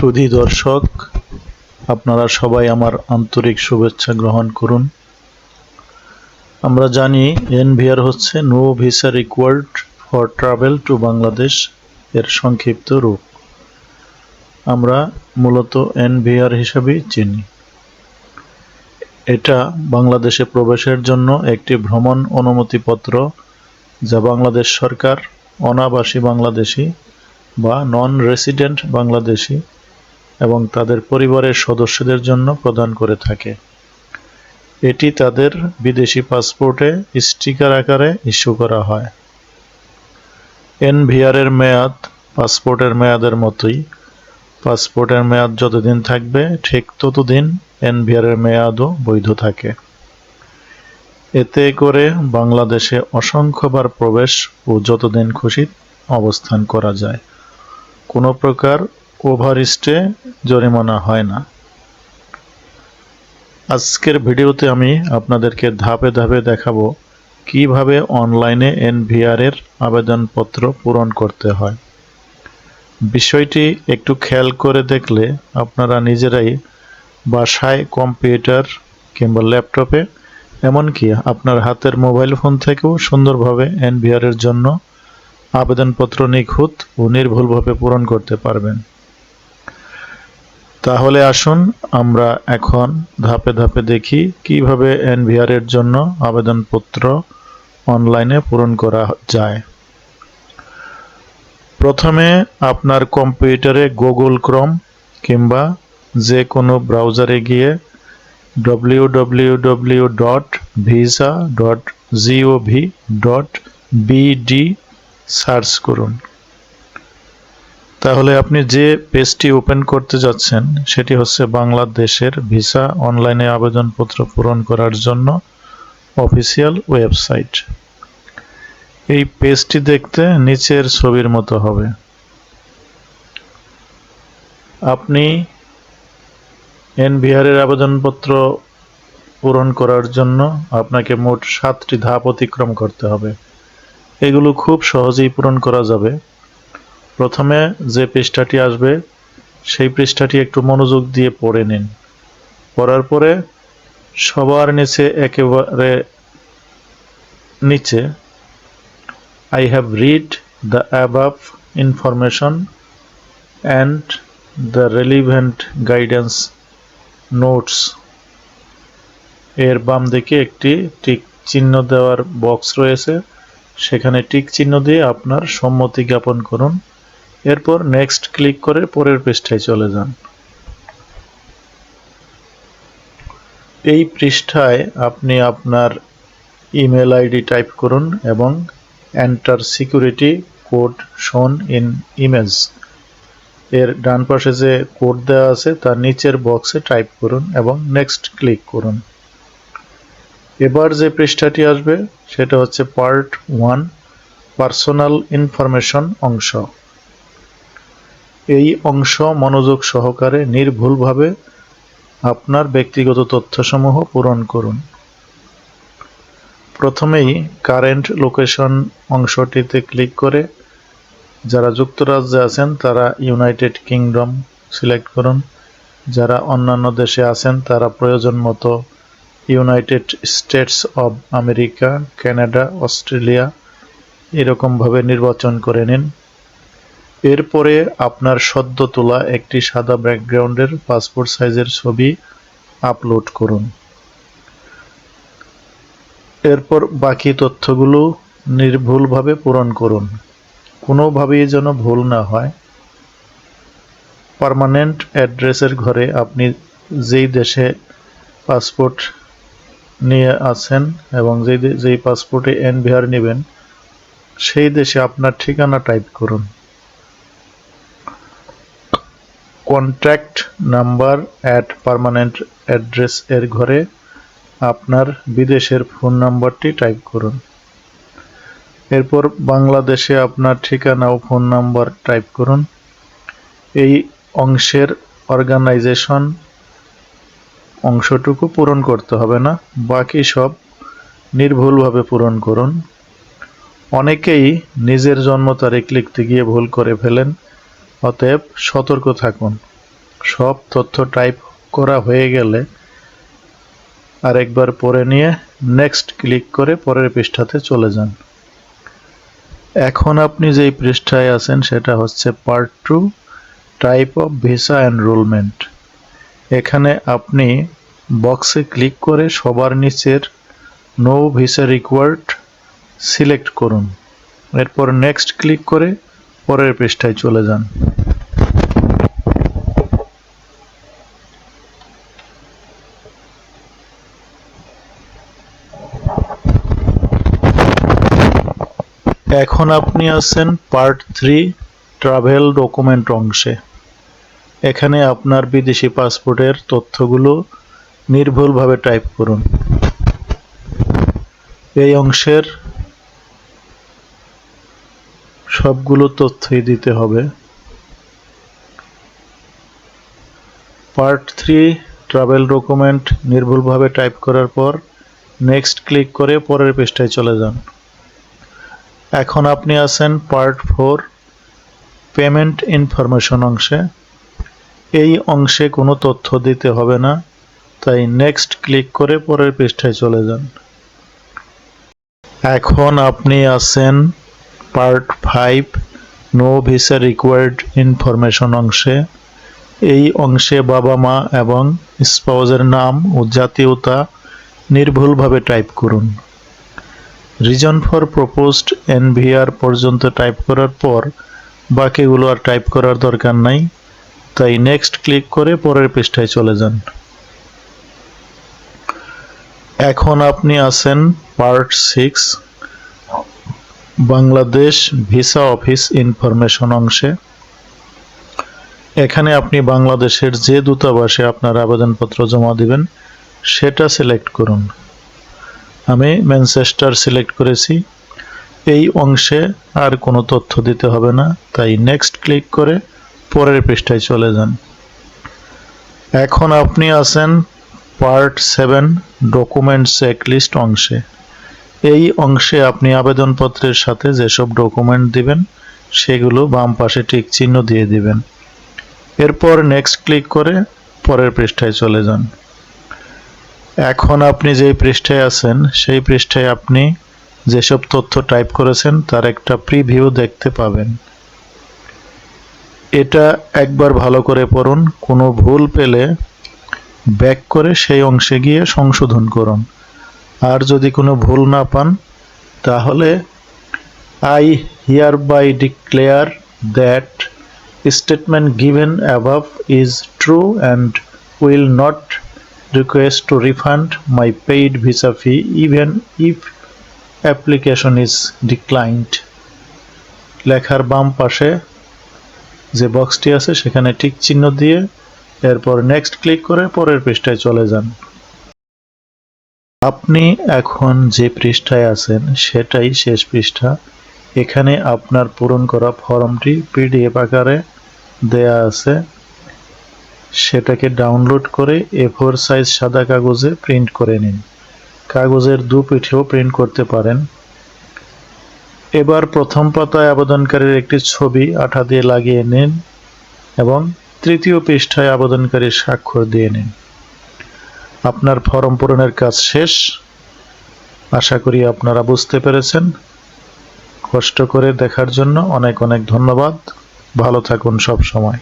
সুধী দর্শক, আপনারা সবাই আমার আন্তরিক শুভেচ্ছা গ্রহণ করুন। আমরা জানি এনভিআর হচ্ছে no visa required for travel to Bangladesh এর সংক্ষিপ্ত রূপ। আমরা মূলত এনভিআর হিসাবেই চিনি। এটা বাংলাদেশে প্রবেশের জন্য একটি ভ্রমণ অনুমতিপত্র যা বাংলাদেশ সরকার অনাবাসী বাংলাদেশি বা নন রেসিডেন্ট বাংলাদেশি এবং তাদের পরিবারের সদস্যদের জন্য প্রদান করে থাকে। এটি তাদের বিদেশি পাসপোর্টে স্টিকার আকারে ইস্যু করা হয়। এনভিআরের মেয়াদ পাসপোর্টের মেয়াদের মতোই। পাসপোর্টের মেয়াদ যতদিন থাকবে, ঠিক ততদিন এনভিআরের মেয়াদও বৈধ থাকে। এতে করে বাংলাদেশে অসংখ্যবার প্রবেশ ও যতদিন খুশি অবস্থান করা যায়। কোনো প্রকার ওভারস্টে জরিমানা হয় না। আজকের ভিডিওতে আমি আপনাদেরকে ধাপে ধাপে দেখাবো কীভাবে অনলাইনে এনভিআর এর আবেদনপত্র পূরণ করতে হয়। বিষয়টি একটু খেয়াল করে দেখলে আপনারা নিজেরাই বাসায় কম্পিউটার কিংবা ল্যাপটপে, এমনকি আপনার হাতের মোবাইল ফোন থেকেও সুন্দরভাবে এনভিআর এর জন্য আবেদনপত্র নিখুঁত ও নির্ভুলভাবে পূরণ করতে পারবেন। তাহলে আসুন আমরা এখন ধাপে ধাপে দেখি কীভাবে এনভিআর এর জন্য আবেদনপত্র অনলাইনে পূরণ করা যায়। প্রথমে আপনার কম্পিউটারে গুগল ক্রোম কিংবা যে কোনো ব্রাউজারে গিয়ে W W W dot visa dot gov dot BD search করুন। তাহলে আপনি যে পেজটি ওপেন করতে যাচ্ছেন, সেটি হচ্ছে বাংলাদেশের ভিসা অনলাইনে আবেদনপত্র পূরণ করার জন্য অফিসিয়াল ওয়েবসাইট। এই পেজটি দেখতে নিচের ছবির মতো হবে। আপনি এনভিআর এর আবেদনপত্র পূরণ করার জন্য আপনাকে মোট সাতটি ধাপ অতিক্রম করতে হবে। এগুলো খুব সহজেই পূরণ করা যাবে। প্রথমে যে পৃষ্ঠাটি আসবে, সেই পৃষ্ঠাটি একটু মনোযোগ দিয়ে পড়ে নিন। পড়ার পরে সবার নিচে একেবারে নিচে I have read the above information and the relevant guidance notes এর বাম দিকে একটি টিক চিহ্ন দেওয়ার বক্স রয়েছে। সেখানে টিক চিহ্ন দিয়ে আপনার সম্মতি জ্ঞাপন করুন। এরপর নেক্সট ক্লিক করে পরের পৃষ্ঠায় চলে যান। এই পৃষ্ঠায় আপনি আপনার ইমেল আইডি টাইপ করুন এবং enter security code shown in image এর ডান পাশে যে কোড দেওয়া আছে, তার নিচের বক্সে টাইপ করুন এবং নেক্সট ক্লিক করুন। এবার যে পৃষ্ঠাটি আসবে, সেটা হচ্ছে পার্ট ওয়ান পার্সোনাল ইনফরমেশন অংশ। এই অংশ মনোযোগ সহকারে নির্ভুলভাবে আপনার ব্যক্তিগত তথ্যসমূহ পূরণ করুন। প্রথমেই কারেন্ট লোকেশন অংশটিতে ক্লিক করে যারা যুক্তরাজ্যে আছেন তারা ইউনাইটেড কিংডম সিলেক্ট করুন। যারা অন্যান্য দেশে আছেন তারা প্রয়োজন মতো United States of America Canada Australia এরকমভাবে নির্বাচন করে নিন। এরপরে আপনার সদ্য তোলা একটি সাদা ব্যাকগ্রাউন্ডের পাসপোর্ট সাইজের ছবি আপলোড করুন। এরপর বাকি তথ্যগুলো নির্ভুলভাবে পূরণ করুন। কোনোভাবেই যেন ভুল না হয়। পার্মানেন্ট অ্যাড্রেসের ঘরে আপনি যেই দেশে পাসপোর্ট নিয়ে আছেন এবং যেই যেই পাসপোর্টে এনভিআর নেবেন, সেই দেশে আপনার ঠিকানা টাইপ করুন। Contact number at permanent address এর ঘরে আপনার বিদেশের ফোন নাম্বারটি টাইপ করুন। এরপর বাংলাদেশে আপনার ঠিকানা ও ফোন নাম্বার টাইপ করুন। এই অংশের অর্গানাইজেশন অংশটুকু পূরণ করতে হবে না, বাকি সব নির্ভুলভাবে পূরণ করুন। অনেকেই নিজের জন্ম তারিখ লিখতে গিয়ে ভুল করে ফেলেন অতএব সতর্ক থাকুন। সব তথ্য টাইপ করা হয়ে গেলে আরেকবার পড়ে নিয়ে নেক্সট ক্লিক করে পরের পৃষ্ঠাতে চলে যান। এখন আপনি যেই পৃষ্ঠায় আছেন সেটা হচ্ছে part two type of visa enrolment এখানে আপনি বক্সে ক্লিক করে সবার নিচের নো ভিসা রিকোয়ার্ড সিলেক্ট করুন। এরপর নেক্সট ক্লিক করে পরের পৃষ্ঠায় চলে যান। এখন আপনি আছেন পার্ট থ্রি ট্রাভেল ডকুমেন্ট অংশে। এখানে আপনার বিদেশি পাসপোর্টের তথ্যগুলো নির্ভুলভাবে টাইপ করুন। এই অংশের সবগুলো তথ্যই দিতে হবে। পার্ট থ্রি, ট্রাভেল ডকুমেন্ট নির্ভুলভাবে টাইপ করার পর নেক্সট ক্লিক করে পরের পৃষ্ঠায় চলে যান। এখন আপনি আছেন পার্ট ফোর, পেমেন্ট ইনফরমেশন অংশে। এই অংশে কোনো তথ্য দিতে হবে না, তাই নেক্সট ক্লিক করে পরের পৃষ্ঠায় চলে যান। এখন আপনি আছেন part five, no visa required information অংশে। এই অংশে বাবা মা এবং স্পাউজের নাম ও জাতীয়তা নির্ভুলভাবে টাইপ করুন। রিজন ফর প্রপোজড এনভিআর পর্যন্ত টাইপ করার পর বাকিগুলো আর টাইপ করার দরকার নাই। তাই নেক্সট ক্লিক করে পরের পৃষ্ঠায় চলে যান। এখন আপনি আছেন part six Bangladesh visa office information অংশে। এখানে আপনি বাংলাদেশের যে দূতাবাসে আপনার আবেদনপত্র জমা দিবেন, সেটা সিলেক্ট করুন। আমি ম্যানচেস্টার সিলেক্ট করেছি। এই অংশে আর কোনো তথ্য দিতে হবে না। তাই নেক্সট ক্লিক করে পরের পৃষ্ঠায় চলে যান। এখন আপনি আছেন পার্ট সেভেন ডকুমেন্ট চেকলিস্ট অংশে। এই অংশে আপনি আবেদনপত্রের সাথে যেসব ডকুমেন্ট দিবেন, সেগুলো বাম পাশে টিক চিহ্ন দিয়ে দিবেন। এরপর নেক্সট ক্লিক করে পরের পৃষ্ঠায় চলে যান। এখন আপনি যেই পৃষ্ঠায় আছেন, সেই পৃষ্ঠায় আপনি যেসব তথ্য টাইপ করেছেন, তার একটা প্রিভিউ দেখতে পাবেন। এটা একবার ভালো করে পড়ুন, কোনো ভুল পেলে ব্যাক করে সেই অংশে গিয়ে সংশোধন করুন। আর যদি কোনো ভুল না পান, তাহলে I hereby declare that statement given above is true and will not request to refund my paid visa fee, even if application is declined. লেখার বাম পাশে যে বক্সটি আছে, সেখানে টিক চিহ্ন দিয়ে এরপর নেক্সট ক্লিক করে পরের পৃষ্ঠায় চলে যান। আপনি এখন যে পৃষ্ঠায় আছেন, সেটাই শেষ পৃষ্ঠা। এখানে আপনার পূরণ করা ফর্মটি পিডিএফ আকারে দেয়া আছে। সেটাকে ডাউনলোড করে এ ফোর সাইজ সাদা কাগজে প্রিন্ট করে নিন। কাগজের দু পিঠেও প্রিন্ট করতে পারেন। এবার প্রথম পাতায় আবেদনকারীর একটি ছবি আঠা দিয়ে লাগিয়ে নিন এবং তৃতীয় পৃষ্ঠায় আবেদনকারীর স্বাক্ষর দিয়ে নিন। আপনার ফর্ম পূরণের কাজ শেষ। আশা করি আপনারা বুঝতে পেরেছেন। কষ্ট করে দেখার জন্য অনেক অনেক ধন্যবাদ। ভালো থাকুন সব সময়।